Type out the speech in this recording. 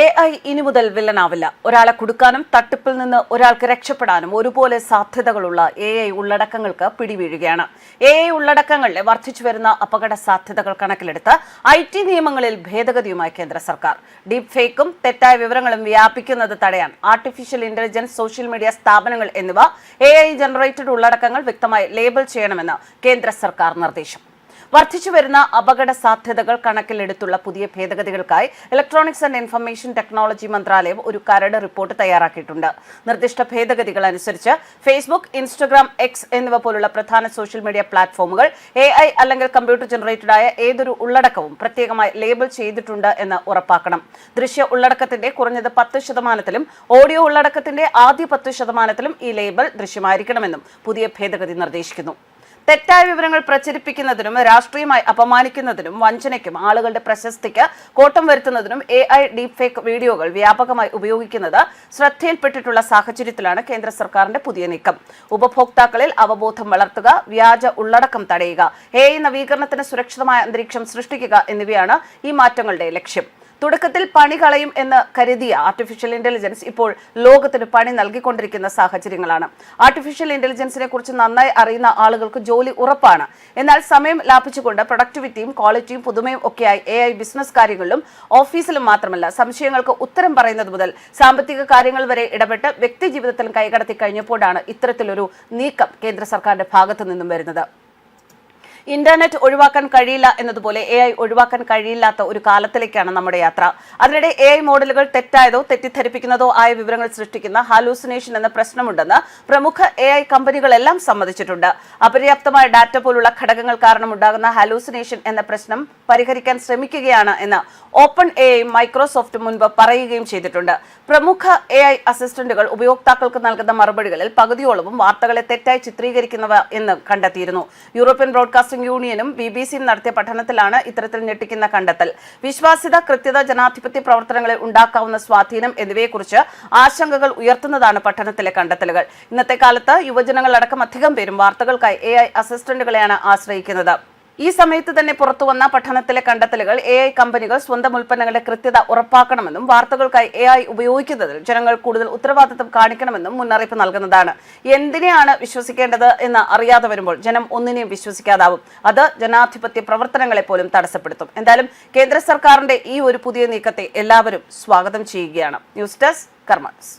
A I ഇനി മുതൽ വില്ലനാവില്ല. ഒരാളെ കുടുക്കാനും തട്ടിപ്പിൽ നിന്ന് ഒരാൾക്ക് രക്ഷപ്പെടാനും ഒരുപോലെ സാധ്യതകളുള്ള എ ഐ ഉള്ളടക്കങ്ങൾക്ക് പിടിവീഴുകയാണ്. എ ഐ ഉള്ളടക്കങ്ങളിലെ വർദ്ധിച്ചു വരുന്ന അപകട സാധ്യതകൾ കണക്കിലെടുത്ത് ഐ ടി നിയമങ്ങളിൽ ഭേദഗതിയുമായി കേന്ദ്ര സർക്കാർ. ഡീപ് ഫേക്കും തെറ്റായ വിവരങ്ങളും വ്യാപിക്കുന്നത് തടയാൻ ആർട്ടിഫിഷ്യൽ ഇന്റലിജൻസ് സോഷ്യൽ മീഡിയ സ്ഥാപനങ്ങൾ എന്നിവ എ ഐ ജനറേറ്റഡ് ഉള്ളടക്കങ്ങൾ വ്യക്തമായി ലേബൽ ചെയ്യണമെന്ന് കേന്ദ്ര സർക്കാർ നിർദ്ദേശം. വർദ്ധിച്ചു വരുന്ന അപകട സാധ്യതകൾ കണക്കിലെടുത്തുള്ള പുതിയ ഭേദഗതികൾക്കായി ഇലക്ട്രോണിക്സ് ആൻഡ് ഇൻഫർമേഷൻ ടെക്നോളജി മന്ത്രാലയം ഒരു കരട് റിപ്പോർട്ട് തയ്യാറാക്കിയിട്ടുണ്ട്. നിർദ്ദിഷ്ട ഭേദഗതികൾ അനുസരിച്ച് ഫേസ്ബുക്ക് ഇൻസ്റ്റഗ്രാം എക്സ് എന്നിവ പോലുള്ള പ്രധാന സോഷ്യൽ മീഡിയ പ്ലാറ്റ്ഫോമുകൾ എ ഐ അല്ലെങ്കിൽ കമ്പ്യൂട്ടർ ജനറേറ്റഡ് ആയ ഏതൊരു ഉള്ളടക്കവും പ്രത്യേകമായി ലേബൽ ചെയ്തിട്ടുണ്ട് എന്ന് ഉറപ്പാക്കണം. ദൃശ്യ ഉള്ളടക്കത്തിന്റെ കുറഞ്ഞത് പത്ത് ശതമാനത്തിലും ഓഡിയോ ഉള്ളടക്കത്തിന്റെ ആദ്യ പത്ത് ശതമാനത്തിലും ഈ ലേബൽ ദൃശ്യമായിരിക്കണമെന്നും പുതിയ ഭേദഗതി നിർദ്ദേശിക്കുന്നു. തെറ്റായ വിവരങ്ങൾ പ്രചരിപ്പിക്കുന്നതിനും രാഷ്ട്രീയമായി അപമാനിക്കുന്നതിനും വഞ്ചനയ്ക്കും ആളുകളുടെ പ്രശസ്തിക്ക് കോട്ടം വരുത്തുന്നതിനും എ ഐ ഡീപ് ഫേക്ക് വീഡിയോകൾ വ്യാപകമായി ഉപയോഗിക്കുന്നത് ശ്രദ്ധയിൽപ്പെട്ടിട്ടുള്ള സാഹചര്യത്തിലാണ് കേന്ദ്ര സർക്കാരിന്റെ പുതിയ നീക്കം. ഉപഭോക്താക്കളിൽ അവബോധം വളർത്തുക വ്യാജ ഉള്ളടക്കം തടയുക എ ഐ നവീകരണത്തിന് സുരക്ഷിതമായ അന്തരീക്ഷം സൃഷ്ടിക്കുക എന്നിവയാണ് ഈ മാറ്റങ്ങളുടെ ലക്ഷ്യം. തുടക്കത്തിൽ പണി കളയും എന്ന് കരുതിയ ആർട്ടിഫിഷ്യൽ ഇന്റലിജൻസ് ഇപ്പോൾ ലോകത്തിന് പണി നൽകിക്കൊണ്ടിരിക്കുന്ന സാഹചര്യങ്ങളാണ്. ആർട്ടിഫിഷ്യൽ ഇന്റലിജൻസിനെ കുറിച്ച് നന്നായി അറിയുന്ന ആളുകൾക്ക് ജോലി ഉറപ്പാണ്. എന്നാൽ സമയം ലാഭിച്ചുകൊണ്ട് പ്രൊഡക്ടിവിറ്റിയും ക്വാളിറ്റിയും പുതുമയും ഒക്കെയായി എ ഐ ബിസിനസ് കാര്യങ്ങളിലും ഓഫീസിലും മാത്രമല്ല സംശയങ്ങൾക്ക് ഉത്തരം പറയുന്നത് മുതൽ സാമ്പത്തിക കാര്യങ്ങൾ വരെ ഇടപെട്ട് വ്യക്തി ജീവിതത്തിലും കൈകടത്തി കഴിഞ്ഞപ്പോഴാണ് ഇത്തരത്തിലൊരു നീക്കം കേന്ദ്ര സർക്കാരിന്റെ ഭാഗത്തു നിന്നും വരുന്നത്. ഇന്റർനെറ്റ് ഒഴിവാക്കാൻ കഴിയില്ല എന്നതുപോലെ എ ഐ ഒഴിവാക്കാൻ കഴിയില്ലാത്ത ഒരു കാലത്തിലേക്കാണ് നമ്മുടെ യാത്ര. അതിനിടെ എ ഐ മോഡലുകൾ തെറ്റായതോ തെറ്റിദ്ധരിപ്പിക്കുന്നതോ ആയ വിവരങ്ങൾ സൃഷ്ടിക്കുന്ന ഹാലൂസിനേഷൻ എന്ന പ്രശ്നമുണ്ടെന്ന് പ്രമുഖ എ ഐ കമ്പനികളെല്ലാം സമ്മതിച്ചിട്ടുണ്ട്. അപര്യാപ്തമായ ഡാറ്റ പോലുള്ള ഘടകങ്ങൾ കാരണമുണ്ടാകുന്ന ഹാലൂസിനേഷൻ എന്ന പ്രശ്നം പരിഹരിക്കാൻ ശ്രമിക്കുകയാണ് എന്ന് ഓപ്പൺ എ ഐ മൈക്രോസോഫ്റ്റ് മുൻപ് പറയുകയും ചെയ്തിട്ടുണ്ട്. പ്രമുഖ എ ഐ അസിസ്റ്റന്റുകൾ ഉപയോക്താക്കൾക്ക് നൽകുന്ന മറുപടികളിൽ പകുതിയോളവും വാർത്തകളെ തെറ്റായി ചിത്രീകരിക്കുന്നവ എന്ന് കണ്ടെത്തിയിരുന്നു. യൂറോപ്യൻ ബ്രോഡ്കാസ്റ്റിംഗ് യൂണിയനും ബി ബി സിയും നടത്തിയ പഠനത്തിലാണ് ഇത്തരത്തിൽ ഞെട്ടിക്കുന്ന കണ്ടെത്തൽ. വിശ്വാസ്യത കൃത്യത ജനാധിപത്യ പ്രവർത്തനങ്ങളിൽ ഉണ്ടാക്കാവുന്ന സ്വാധീനം എന്നിവയെക്കുറിച്ച് ആശങ്കകൾ ഉയർത്തുന്നതാണ് പഠനത്തിലെ കണ്ടെത്തലുകൾ. ഇന്നത്തെ കാലത്ത് യുവജനങ്ങളടക്കം അധികം പേരും വാർത്തകൾക്കായി എ ഐ അസിസ്റ്റന്റുകളെയാണ് ആശ്രയിക്കുന്നത്. ഈ സമയത്ത് തന്നെ പുറത്തുവന്ന പഠനത്തിലെ കണ്ടെത്തലുകൾ എ ഐ കമ്പനികൾ സ്വന്തം ഉൽപ്പന്നങ്ങളുടെ കൃത്യത ഉറപ്പാക്കണമെന്നും വാർത്തകൾക്കായി എ ഐ ഉപയോഗിക്കുന്നതിൽ ജനങ്ങൾ കൂടുതൽ ഉത്തരവാദിത്തം കാണിക്കണമെന്നും മുന്നറിയിപ്പ് നൽകുന്നതാണ്. എന്തിനെയാണ് വിശ്വസിക്കേണ്ടത് എന്ന് അറിയാതെ വരുമ്പോൾ ജനം ഒന്നിനെയും വിശ്വസിക്കാതാവും. അത് ജനാധിപത്യ പ്രവർത്തനങ്ങളെ പോലും തടസ്സപ്പെടുത്തും. എന്തായാലും കേന്ദ്ര സർക്കാരിന്റെ ഈ ഒരു പുതിയ നീക്കത്തെ എല്ലാവരും സ്വാഗതം ചെയ്യുകയാണ്. News desk കർമ്മസ്